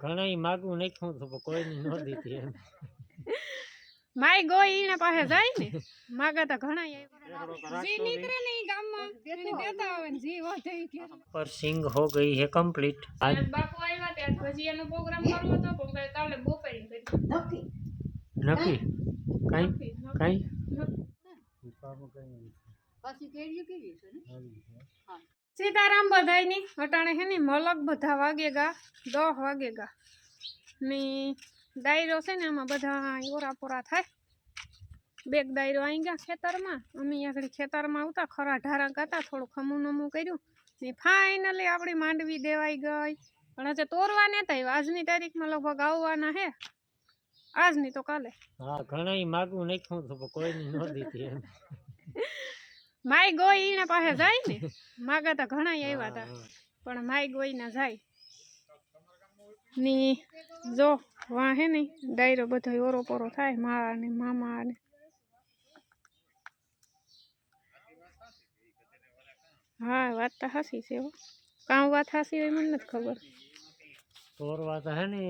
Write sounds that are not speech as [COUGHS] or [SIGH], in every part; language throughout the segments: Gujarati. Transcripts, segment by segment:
ઘણા માગું નાખ્યું હતું પણ કોઈની ન દીધી એમ માય ગોઈ એને પાસે જાય ને માગા તો ઘણા જી નીકળે ને ઈ ગામમાં એને દેતા આવે ને જી વધે પર સિંગ હો ગઈ હે કમ્પ્લીટ આજ બાપુ આવ્યા તે પછી એનો પ્રોગ્રામ કરવો તો પણ કાલે કાલે બપોરે નક્કી નક્કી કઈ કઈ પછી કેડી કેવી છે ને હા સીતારામ બધાયની. અટાણે હે ને મલક બધા વાગે ગા દહ વાગે ગા ને ડાયરો છે ને એમાં બધા ઓરા પોરા થાય. બેગ ડાયરો આવી ગયા ખેતરમાં. અમે આગળ ખેતરમાં આવતા, ખરા ઢારા ગાતા, થોડું ખમું નમું કર્યું. ને ફાઇનલી આપણી માંડવી દેવાઈ ગઈ. પણ હજે તોરવા નતા આવ્યા. આજની તારીખમાં લગભગ આવવાના હે. આજની તો કાલે. હા ઘણા માગું નાખ્યું પણ ન માય ગોઈ એના પાસે જાય ને માગા તો ઘણા આવ્યા હતા પણ માય ગોઈ ના જાય. ની જો વાં હે ને ડાયરો બધો ઓરો પોરો થાય મારા ને મામા ને. હા વાત તો હાસી છે હો. કામ વાત હાસી હોય મને નથી ખબર. તોરવા તો હે ને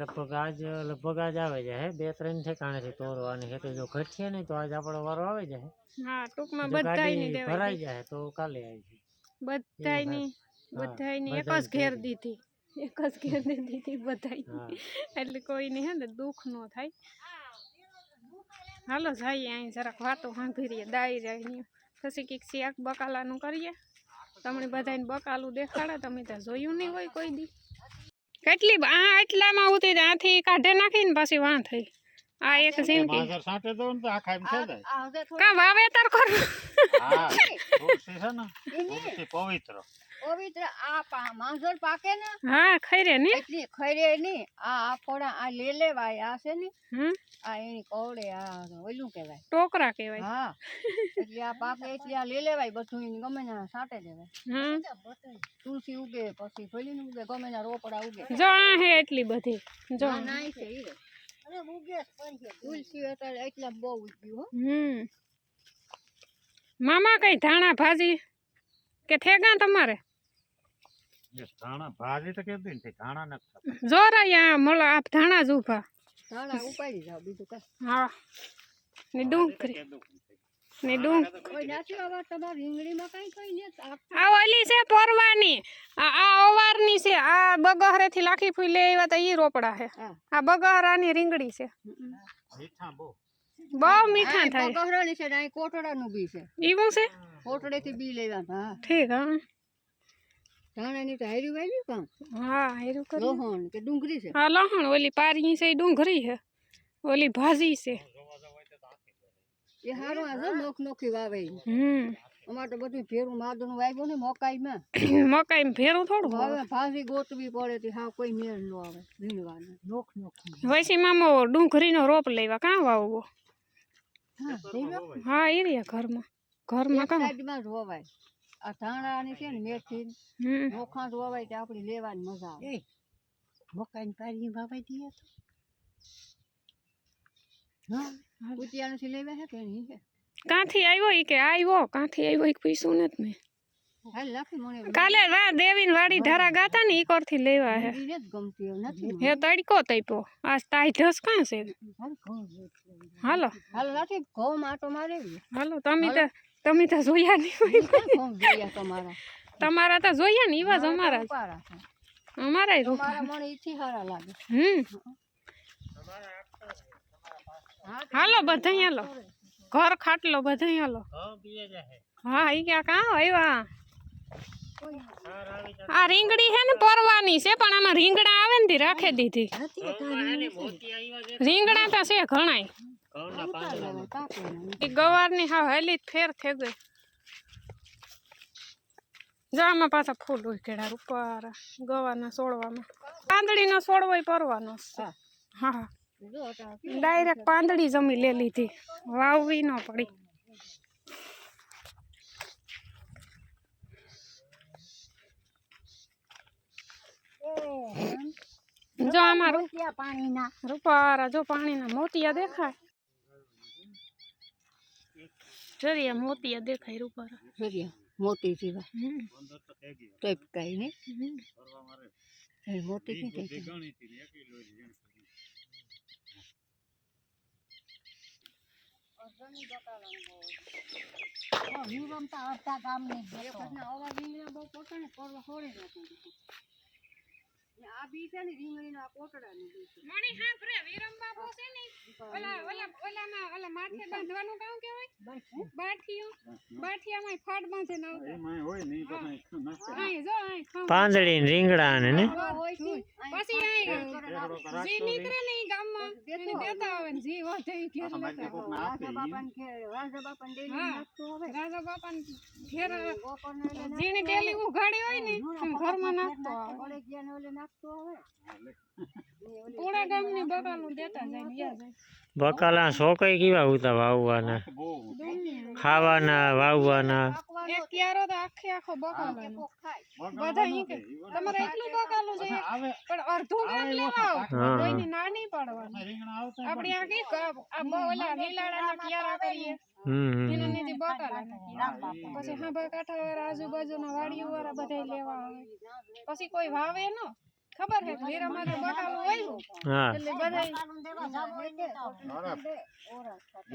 લગભગ આજ લગભગ આજ આવે જાય હે બે ત્રણ ઠેકાણેથી તોરવાની છે તો જો ઘટશે ને તો આજ આપણો વારો આવે જાય હા. ટૂંકમાં જો બધાયની દેવાય ભરાઈ જાય તો કાલે આવી બધાયની બધાયની એક જ ઘેર. દીધી એક જ ઘેર દીધી બધાય હા. એટલે કોઈને હે ને દુઃખ ન થાય. હાલો જઈએ અહીં જરાક વાતો સાંભળીએ દાઈ જાય પછી કંઈક શાક બકાલાનું કરીએ. તમને બધાને બકાલું દેખાડે તમે ત્યાં જોયું નહીં હોય કોઈ દી. કેટલી આ એટલામાં ઉતી આથી કાઢે નાખીને પછી વાં થઈ. આ એક સાંટે દો ને તો જાય. કા વાવેતર કરું? હા છે ને પવિત્ર. પવિત્ર આ પા માંજર પાકે ને? હા ખૈરે ની? એટલી ખૈરે ની? આ આ ફોડા આ લે લેવાય આ છે ને? હમ? આ એની કવડે આ ઓલું કહેવાય. ટોકરા કહેવાય. હા. એટલે આ પાકે એટલે આ લે લેવાય બધું ઈને ગમે ને સાટે દેવાય. તુલસી ઉગે પછી ફેલીને ઉગે ગમે ને રોપડા ઉગે. જો આ હે એટલી બધી. જો. નાય છે ઈ. રે. તુલસી એટલે એટલે બહુ ઉગ્યું હો. હમ. મામા કઈ ધાણા ભાજી કે ઠેગા તમારે? એ ધાણા ભાજી તો કેતી ને ધાણા નથી થતા. જોરાયા મળો આપ ધાણા જ ઊભા ધાણા ઉપાડી જાવ બીજું કઈ હા ને ડુંગળી ને ડુંગ કોઈ નથી આવા તમારા રીંગણીમાં કઈ કઈ ને આ ઓલી છે પરવાની આ આ અવારની છે આ બગહરેથી લાખી ફૂઈ લઈ આવ્યા તા ઈ રોપડા છે હા. આ બગહરાની રીંગણી છે મીઠા બહુ બહુ મીઠા થાય ગહરાની છે ને અહીં કોટડાનું બી છે એવું છે કોટડેથી બી લેવા હા ઠીક હા ધાણાની તો હાર્યું વાવ્યું કામ? હા હેરું કરી લોહણ કે ડુંગળી છે? હા લોહણ. ઓલી પારી છે ડુંગળી છે. ઓલી ભાજી છે. એ હારું આ નોખ નોખી વાવે હમ. અમારે તો બધું ભેરું માદનું વાવ્યું ને મકાઈમાં. [COUGHS] મકાઈ ભેરું થોડું. હવે ભાજી ગોતવી પડે તે હા કોઈ મેળ ન આવે વીણવાનું. નોખ નોખી. વૈસી મામો ડુંગળીનો રોપ લેવા કાં વાવવો? હા. એ રહ્યા ઘરમાં. ઘરમાં કાં? સાઈડમાં જ વવાય આ ધાણાની છે ને મેથી હમ. નોખા જ વવાય તે આપણી લેવાની મજા આવે. મકાઈની પારી વાવાઈ દઈએ તો? હા. કુતિયાનું લેવા હે કે નહીં હે? કાંથી આવ્યો ઈ કે આવ્યો કાંથી આવ્યો ઈ પૂછ્યું નથી મેં. હાલ લાખી મને કાલે વા દેવીન વાડી ધારા ગાતા ને ઈ કોરથી લેવા હે. ઈને જ ગમતી હવે નથી મને. હે તડકો તપ્યો આજ તાઈ ધસ કાં છે? હાલ ઘઉં વેચી હાલો. હાલ નથી ઘઉં માટો મારે. હાલો તમે તો તમે તો જોયા નહીં તમારા? તમારા તો જોયા ને એવા જ અમારા લાગે. હમ. હાલો બધા હાલો ઘર ખાટલો બધા હાલો હા પીએ જાય હા ઈ ક્યાં કાં આવ્યા સાર આવી જાય આ રીંગણી છે ને પરવાની છે પણ આમાં રીંગણા આવે ને રાખી દીધી. આવ્યા રીંગણા તો છે ઘણાય. એ ગવારની હા હેલી ફેર થઈ ગઈ. જામાં આમાં પાછા ફૂલ હોય કેળા ઉપર ગવારના સોળવામાં. પાંદડીનો સોળવો પરવાનો હા હા. ડાયરેક્ટ પાંદડી જમી લે લીધી. વાવવી ન પડી. જો આમાં રૂપિયા પાણીના. રૂપારા જો પાણીના મોતિયા દેખાય. જરીએ મોતિયા દેખાય રૂપારા. સરિયા મોતી જીવા તો કઈ ને મોતી. રમતા અડધા ગામની અવાજ રીંગણા બહુ પોતાને કરવા પરવા હોળી જતા આ બી છે ને રીંગણીના કોટડાની બી છે. મણી હા વિરમ બાપુ છે ને ઓલા ઓલા ઓલામાં ઓલા માથે બાંધવાનું કામ કહેવાય? બાઠીઓ. બાઠિયામાં ફાટ બાંધે ને આવતા એમાંય હોય ને તો કાંઈ જો અહીં પાંદડી ને રીંગણા ને? ને પછી અહીં જી નીકળે ને ઈ ગામમાં એને દેતા આવે ને જી વધે ઘેર લેતા રાજા બાપા બાપાને કે રાજા બાપાને ડેલી નાખતો હવે રાજા બાપાને ઘેર ગોપાલને એટલે નાખતો જીણી ડેલી ઉઘાડી હોય ને જૂના ઘરમાં નાખતો આવે. ને ઓલે નાખતો હવે પૂરા ગામની બકાલું દેતા જાય ને જાય બકાલા શોકઈ કેવા હોતા વાવવાના? ખાવાના વાવવાના? એક ક્યારો તો આખે આખો બકાલાનો બધા ઈ કે તમારે એટલું બકાલું છે પણ અડધું ગામ લેવા કોઈની ના નહીં પાડવાની. આપણે આ કઈ આ બ- લીલાડાના ક્યારા કરીએ. એના નીચે બકાલા પછી હાંભા કાંઠાવાળા આજુબાજુના વાડીઓ વાળા બધા લેવા આવે. પછી કોઈ વાવે ન. ખબર હે ઘેર અમારે બકાલું હોય હા. એટલે બધા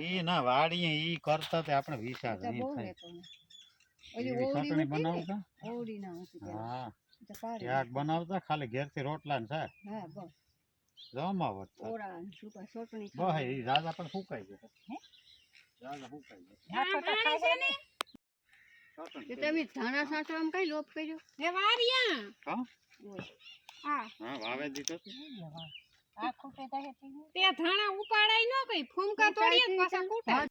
ઈ ના વાડીએ ઈ કરતા તે આપણે વિશ્વાસ નહીં થાય. બનાવતા ઓવડી ના હતી હા. તો બનાવતા ખાલી ઘેરથી રોટલા ને શાક. હા બસ. જમાવટ ઓરા સુકા ચટણી બસ ઈ રાજા પણ સુકાઈ જાય રાજા સુકાઈ તમે ધાણા સાસવામાં કઈ લોપ કર્યો? એ વારિયા. હા? હા. હા વાવે દીધો તો. આ ખૂટે થાય તે તે ધાણા ઉપાડાય ન કઈ ફૂંકા તોડીએ ને પાછા કૂટાય.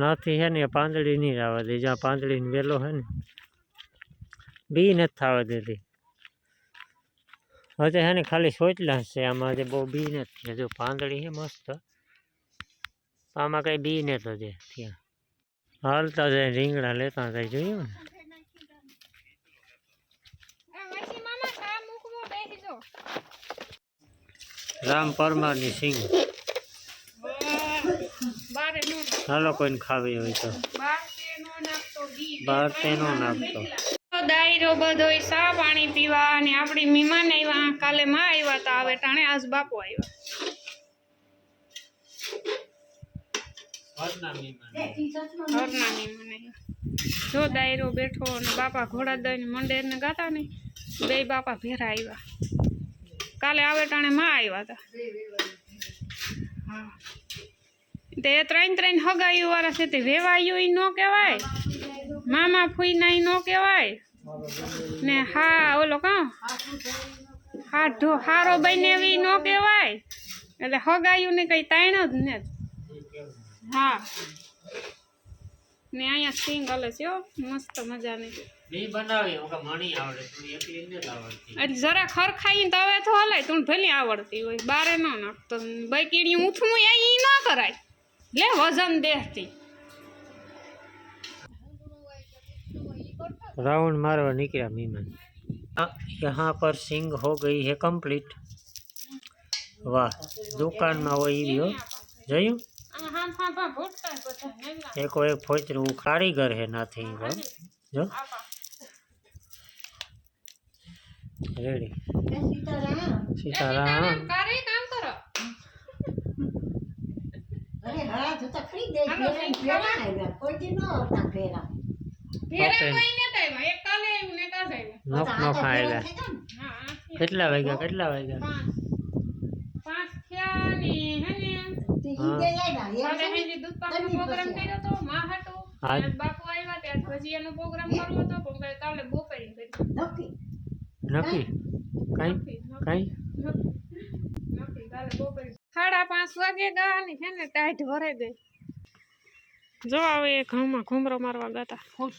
નથી હે ને પાંદડી નહીં આવવા દે. જ્યાં પાંદડી ને વેલો હે ને બી નથી થવા દેતી. હવે હે ને ખાલી સોચલા છે આમાં જે બહુ બી નથી. જો પાંદડી હે મસ્ત. આમાં કઈ બી ને તો જે ત્યાં. હાલતા જાય રીંગણા લેતા જાય જોયું ને આ વૈસી મામા ખા મૂકવો બેસી જો રામ પરમારની સિંગ હાલો કોઈને ખાવી હોય તો. બાર તે નો નાખતો તેનો નાખતો. દાયરો બધોય સા પાણી પીવા અને આપણી મહેમાન આવ્યા કાલે માં આવ્યા તા આવે ટાણે આજ બાપુ આવ્યા જો દાયરો બેઠો અને બાપા ઘોડા દઈને મંડેર ને ગાતા ને બે બાપા ભેરા આવ્યા કાલે આવે ટાણે માં આવ્યા હતા તે ત્રણ ત્રણ હગાયું વાળા છે તે વેવાયું ઈ ન કહેવાય. મામા ફૂઈ ના ઈ ન કહેવાય. ને હા, ઓલો કા? હા ઢો હારો બને એવી ન કહેવાય. એટલે હગાયું ને કઈ તાણ જ ને. હા. ને અહીંયા સિંગ હલે છે મસ્ત મજાની. બી બનાવી ઓકે મણી આવડે તું એકલી ન આવડતી. એટલે જરા ખર ખાઈને તવે તો હલે તું ભલી આવડતી હોય બારે ન નાખતો બકીડી ઊઠું એ ઈ ન કરાય. લે વજન દેહતી રાઉન્ડ મારવા નીકળ્યા મીમાન. યહાં પર સિંગ હો ગઈ હે કમ્પ્લીટ વાહ દુકાનમાં હોય એવી હો જોયું? આ હા હા હા ભૂટતા બધા નવરા એકો એક ફોચરું કારીગર હે નાથી ઈવો. જો આપા રેડી સીતારામ સીતારામ કારે કામ કરો અરે હા જો તો ખરી હાલો, ભેરા આવ્યા કોઈ દી ન આવતા ભેરા ભેરે બાપરે. કોઈ નતા આવ્યા એક કાલે આવ્યું ને કાલે આવ્યા નોખ નોખ આવ્યા હા આ થયા. કેટલા વાગ્યા કેટલા વાગ્યા પાંચ પાંચ થયા ને પ્રોગ્રામ કર્યો તો માં હાટુ બાપુ આવ્યા ત્યાં ભજીયાનો પ્રોગ્રામ કરવો હતો પણ કાલે કાલે બપોરે નક્કી? નક્કી? કઈ? નક્કી, કાલે બપોરે. સાડા પાંચ વાગે ગયા ને છે ને ટાઈટ ભરાઈ ગઈ. જો આવે એ ઘઉંમાં ઘૂમરો મારવા ગાતા આવો.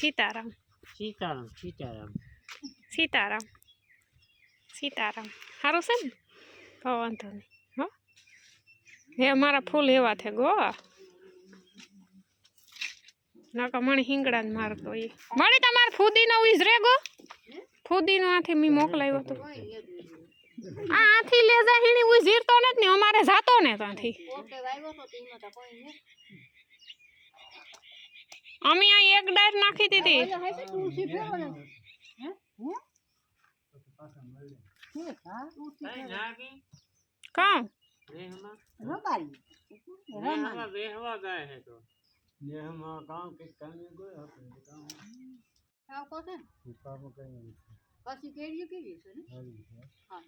સીતારામ. સીતારામ સીતારામ. સીતારામ. સીતારામ. સારું છે ને? તો વાંધો નહીં, હો. હે મારા ફૂલ એવા છે ગો. નકા મણી હિંગડા ને મારતો એ મળી તમારે ફૂદીનો ઉઈઝ રે ગો. ફૂદીનો આથી મી મોકલાવ્યો તો આ આથી લે જા, હીણી ઉઈ જીરતો નથી ને, અમારે જાતો ને ત્યાંથી. અમે આ એક ડાયર નાખી દીધી ઓલા હે છે તુલસી ફેરવો ને હે હે હે હા તુલસી ફેરવો. કામ રબારી રમા બેહવા ગયા છે તો સાવ કહો છે ને પછી કેરીઓ કેવી છે ને હા